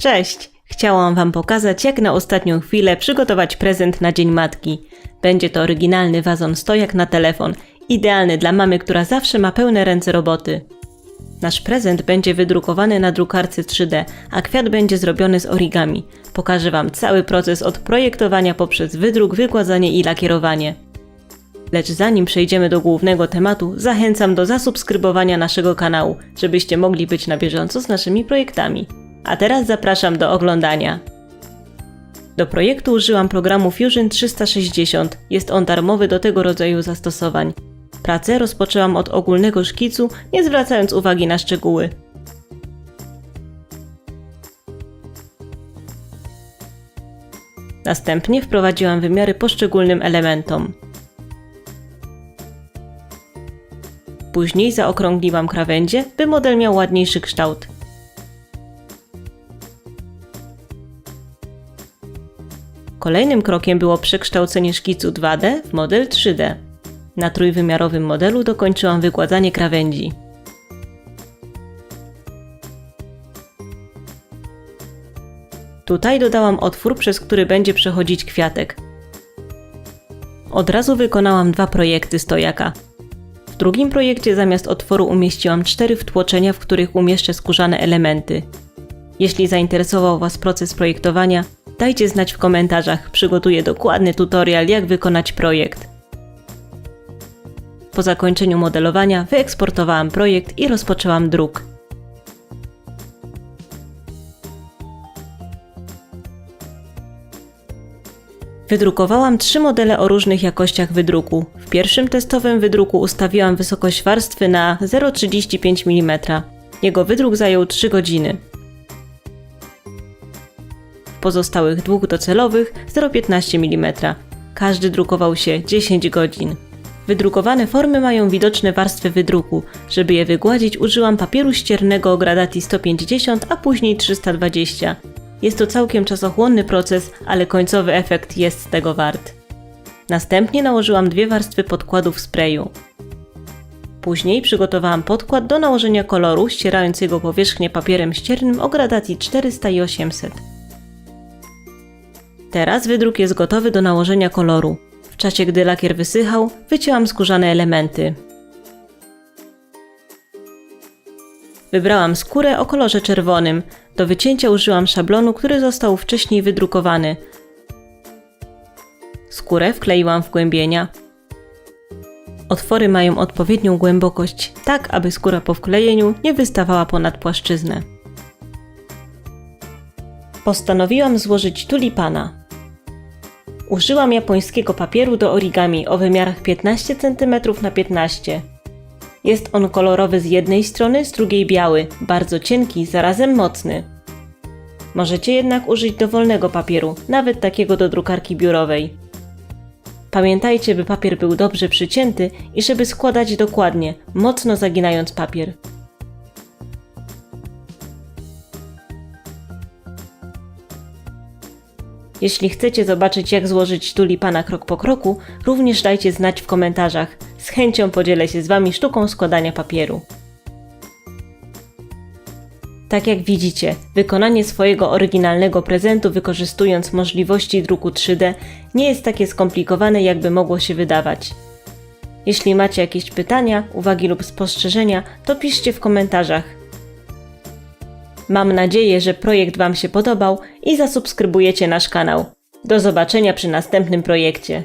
Cześć! Chciałam Wam pokazać, jak na ostatnią chwilę przygotować prezent na Dzień Matki. Będzie to oryginalny wazon stojak na telefon, idealny dla mamy, która zawsze ma pełne ręce roboty. Nasz prezent będzie wydrukowany na drukarce 3D, a kwiat będzie zrobiony z origami. Pokażę Wam cały proces od projektowania poprzez wydruk, wygładzanie i lakierowanie. Lecz zanim przejdziemy do głównego tematu, zachęcam do zasubskrybowania naszego kanału, żebyście mogli być na bieżąco z naszymi projektami. A teraz zapraszam do oglądania. Do projektu użyłam programu Fusion 360. Jest on darmowy do tego rodzaju zastosowań. Pracę rozpoczęłam od ogólnego szkicu, nie zwracając uwagi na szczegóły. Następnie wprowadziłam wymiary poszczególnym elementom. Później zaokrągliłam krawędzie, by model miał ładniejszy kształt. Kolejnym krokiem było przekształcenie szkicu 2D w model 3D. Na trójwymiarowym modelu dokończyłam wykładanie krawędzi. Tutaj dodałam otwór, przez który będzie przechodzić kwiatek. Od razu wykonałam dwa projekty stojaka. Drugim projekcie zamiast otworu umieściłam cztery wtłoczenia, w których umieszczę skórzane elementy. Jeśli zainteresował Was proces projektowania, dajcie znać w komentarzach. Przygotuję dokładny tutorial, jak wykonać projekt. Po zakończeniu modelowania wyeksportowałam projekt i rozpoczęłam druk. Wydrukowałam trzy modele o różnych jakościach wydruku. W pierwszym testowym wydruku ustawiłam wysokość warstwy na 0,35 mm. Jego wydruk zajął 3 godziny. W pozostałych dwóch docelowych 0,15 mm. Każdy drukował się 10 godzin. Wydrukowane formy mają widoczne warstwy wydruku. Żeby je wygładzić, użyłam papieru ściernego o gradacji 150, a później 320. Jest to całkiem czasochłonny proces, ale końcowy efekt jest tego wart. Następnie nałożyłam dwie warstwy podkładu w sprayu. Później przygotowałam podkład do nałożenia koloru, ścierając jego powierzchnię papierem ściernym o gradacji 400 i 800. Teraz wydruk jest gotowy do nałożenia koloru. W czasie gdy lakier wysychał, wycięłam skórzane elementy. Wybrałam skórę o kolorze czerwonym. Do wycięcia użyłam szablonu, który został wcześniej wydrukowany. Skórę wkleiłam w głębienia. Otwory mają odpowiednią głębokość, tak aby skóra po wklejeniu nie wystawała ponad płaszczyznę. Postanowiłam złożyć tulipana. Użyłam japońskiego papieru do origami o wymiarach 15 cm na 15 jest on kolorowy z jednej strony, z drugiej biały, bardzo cienki, zarazem mocny. Możecie jednak użyć dowolnego papieru, nawet takiego do drukarki biurowej. Pamiętajcie, by papier był dobrze przycięty i żeby składać dokładnie, mocno zaginając papier. Jeśli chcecie zobaczyć, jak złożyć tulipana krok po kroku, również dajcie znać w komentarzach. Z chęcią podzielę się z Wami sztuką składania papieru. Tak jak widzicie, wykonanie swojego oryginalnego prezentu wykorzystując możliwości druku 3D nie jest takie skomplikowane, jakby mogło się wydawać. Jeśli macie jakieś pytania, uwagi lub spostrzeżenia, to piszcie w komentarzach. Mam nadzieję, że projekt Wam się podobał i zasubskrybujecie nasz kanał. Do zobaczenia przy następnym projekcie.